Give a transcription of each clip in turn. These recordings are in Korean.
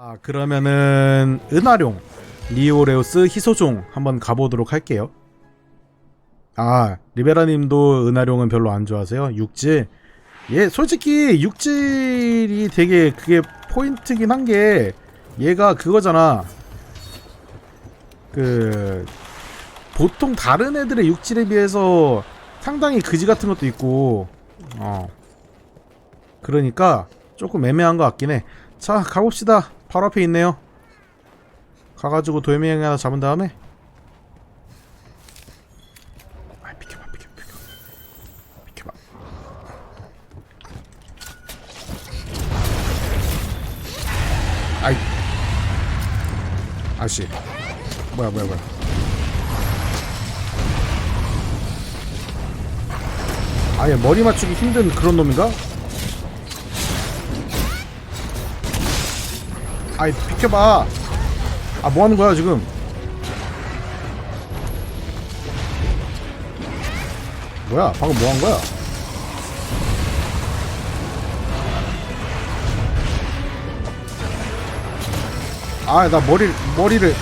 아 그러면은 은하룡 리오레우스 희소종 한번 가보도록 할게요. 아 리베라님도 은하룡은 별로 안 좋아하세요? 육질 얘 솔직히 육질이 되게 그게 포인트긴 한 게 얘가 그거잖아. 그 보통 다른 애들의 육질에 비해서 상당히 그지 같은 것도 있고 어 그러니까 조금 애매한 것 같긴 해. 자 가봅시다. 바로 앞에 있네요. 가가지고 돌멩이 하나 잡은 다음에. 아 비켜봐 비켜 비켜 비켜봐. 아이. 아씨. 뭐야 뭐야 뭐야. 아예 머리 맞추기 힘든 그런 놈인가? 아이 비켜봐. 아 뭐하는 거야 지금? 뭐야? 방금 뭐 한 거야? 아 나 머리 머리를.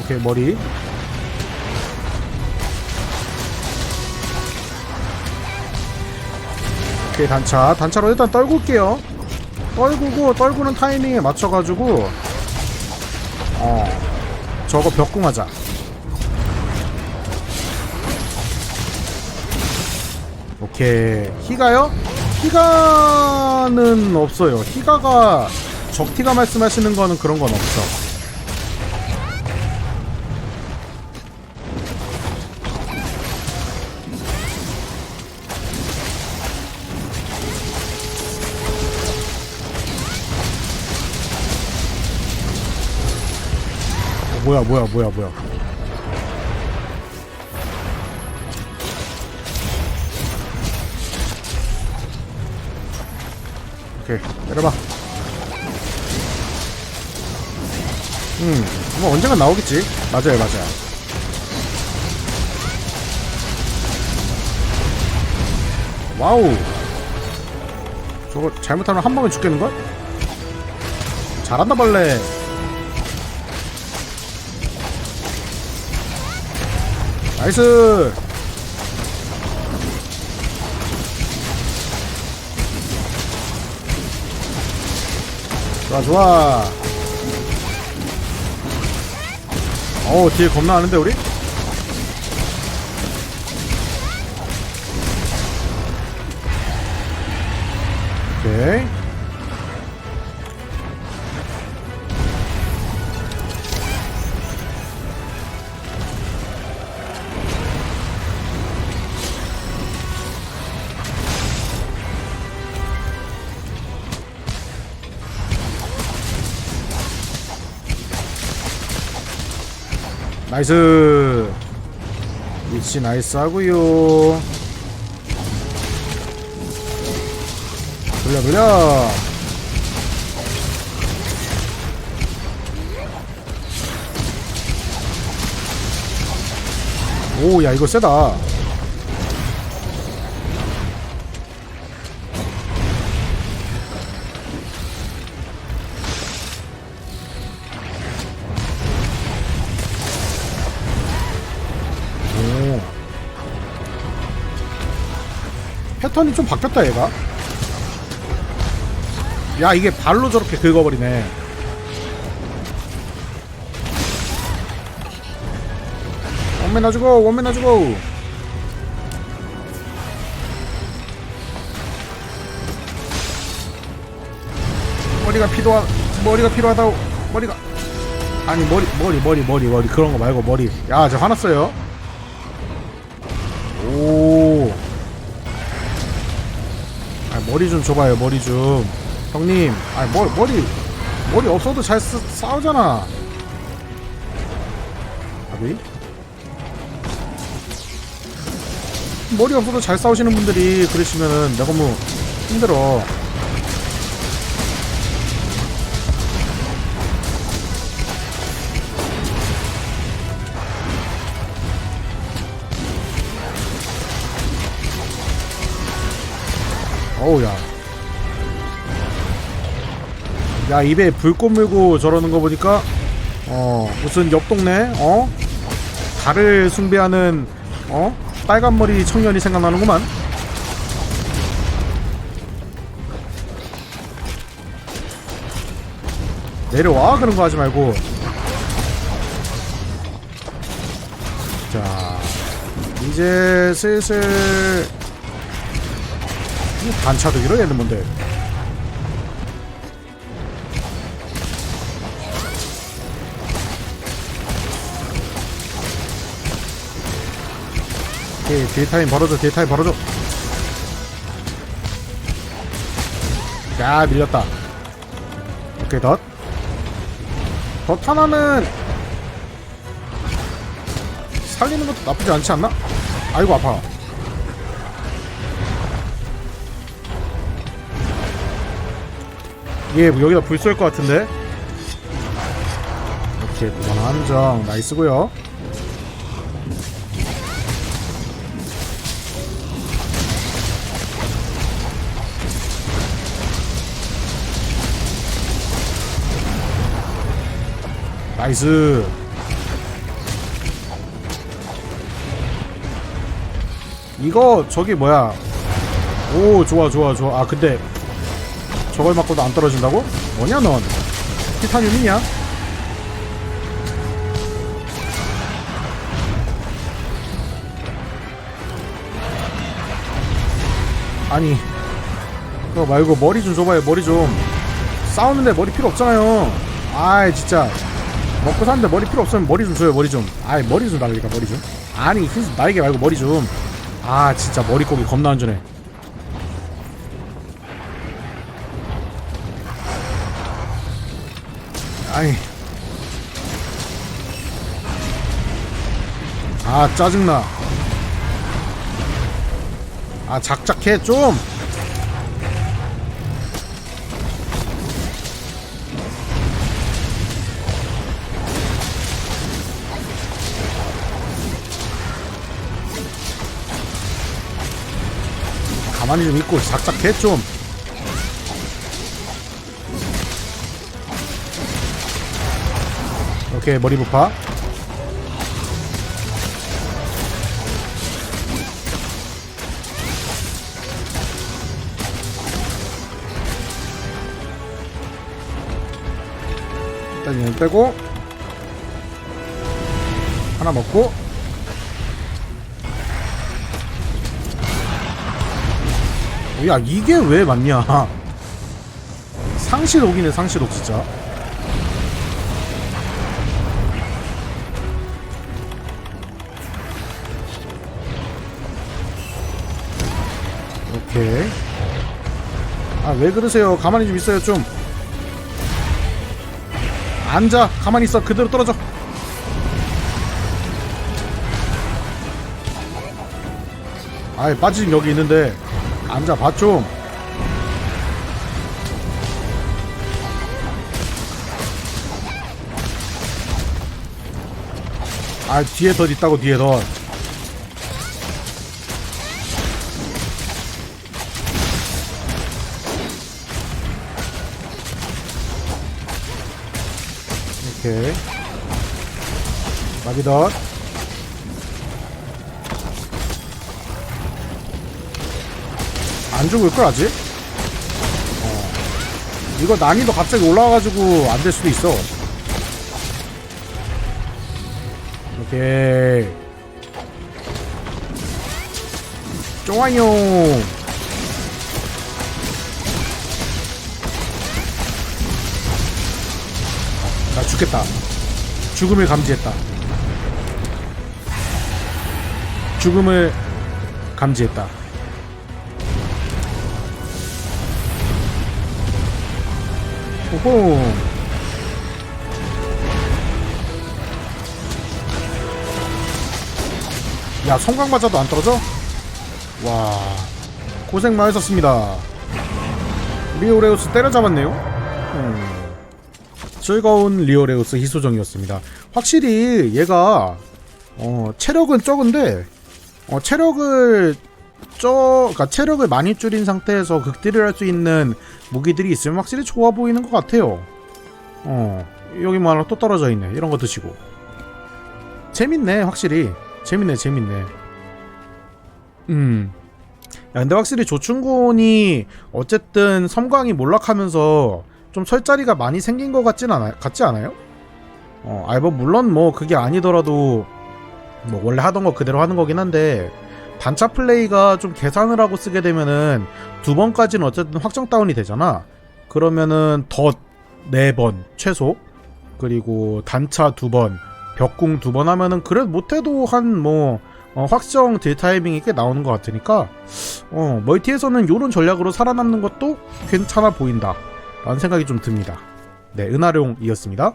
오케이 머리 오케이 단차. 단차로 일단 떨고 올게요. 떨구고 떨구는 타이밍에 맞춰가지고 어 저거 벽궁하자. 오케이. 히가요? 히가는 없어요. 히가가 적티가 말씀하시는 거는 그런 건 없어 뭐야 뭐야 뭐야 뭐야. 오케이 내려봐. 음뭐 언젠간 나오겠지? 맞아요 맞아요. 와우. 저거 잘못하면 한 방에 죽겠는걸? 잘한다 벌레 나이스! 좋아 좋아. 어우 뒤에 겁나 하는데 우리? 오케이 나이스. 위치 나이스 하구요. 돌려 돌려. 오 야 이거 세다 패턴이 좀 바뀌었다 얘가. 야 이게 발로 저렇게 긁어버리네. 원맨 놔주고 원맨 놔주고. 머리가 필요하 머리가 필요하다고 머리가. 아니 머리 머리 머리 머리 머리. 그런 거 말고 머리. 야 저 화났어요. 오. 머리 좀 줘봐요, 머리 좀. 형님, 아, 머, 머리, 머리 없어도 잘 쓰, 싸우잖아. 아비? 머리 없어도 잘 싸우시는 분들이 그러시면은 내가 뭐 힘들어. 어우, 야. 야 입에 불꽃 물고 저러는 거 보니까 어 무슨 옆 동네 어 달을 숭배하는 어 빨간 머리 청년이 생각나는구만. 내려와 그런 거 하지 말고. 자 이제 슬슬 이 단차도 이러겠는 뭔데? 오케이 딜타임 벌어줘 딜타임 벌어줘 야 밀렸다 오케이 덧 덧 하나는 살리는 것도 나쁘지 않지 않나? 아이고 아파 얘 여기다 불 쏠 것 같은데. 오케이 무관 한정. 나이스고요. 나이스. 이거 저기 뭐야? 오 좋아 좋아 좋아. 아 근데 저걸 맞고도 안 떨어진다고? 뭐냐 넌? 티타늄이냐? 아니 그거 말고 머리 좀 줘봐요 머리 좀. 싸우는데 머리 필요 없잖아요. 아이 진짜. 먹고 사는데 머리 필요 없으면 머리 좀 줘요 머리 좀. 아이 머리 좀 달리니까 머리 좀. 아니 흰 날개 말고 머리 좀 아 진짜 머리 고기 겁나 안전해 아이. 아 짜증나. 아 작작해 좀. 가만히 좀 있고 작작해 좀 오케이 머리 부파. 일단 얘는 빼고 하나 먹고. 어, 야 이게 왜 맞냐? 상시독이네 상시독 진짜 오케이. 아 왜 그러세요? 가만히 좀 있어요 좀. 앉아. 가만히 있어. 그대로 떨어져. 아이 빠진 여기 있는데. 앉아 봐좀. 아 뒤에 덧 있다고 뒤에 덧 오케이. 마비덧 안 죽을걸 아직? 어. 이거 난이도 갑자기 올라와가지고 안 될 수도 있어. 오케이. 좋아요 죽겠다. 죽음을 감지했다. 죽음을 감지했다. 오호. 야 성광 맞아도 안 떨어져? 와 고생 많으셨습니다. 리오레우스 때려잡았네요? 음. 즐거운 리오레우스 희소정이었습니다 확실히 얘가 어, 체력은 적은데 어, 체력을 저, 그니까 체력을 많이 줄인 상태에서 극딜을 할 수 있는 무기들이 있으면 확실히 좋아 보이는 것 같아요. 어, 여기 뭐 하나 또 떨어져 있네. 이런 거 드시고. 재밌네, 확실히. 재밌네, 재밌네. 음. 야, 근데 확실히 조충곤이 어쨌든 섬광이 몰락하면서 좀 설 자리가 많이 생긴 것 같진 않아, 같지 않아요? 어, 아, 뭐, 물론 뭐, 그게 아니더라도, 뭐, 원래 하던 거 그대로 하는 거긴 한데, 단차 플레이가 좀 계산을 하고 쓰게 되면은, 두 번까지는 어쨌든 확정 다운이 되잖아. 그러면은, 더, 네 번, 최소. 그리고 단차 두 번, 벽궁 두 번 하면은, 그래도 못해도 한 뭐, 어, 확정 딜 타이밍이 꽤 나오는 것 같으니까, 어, 멀티에서는 요런 전략으로 살아남는 것도 괜찮아 보인다. 라는 생각이 좀 듭니다. 네, 은하룡이었습니다.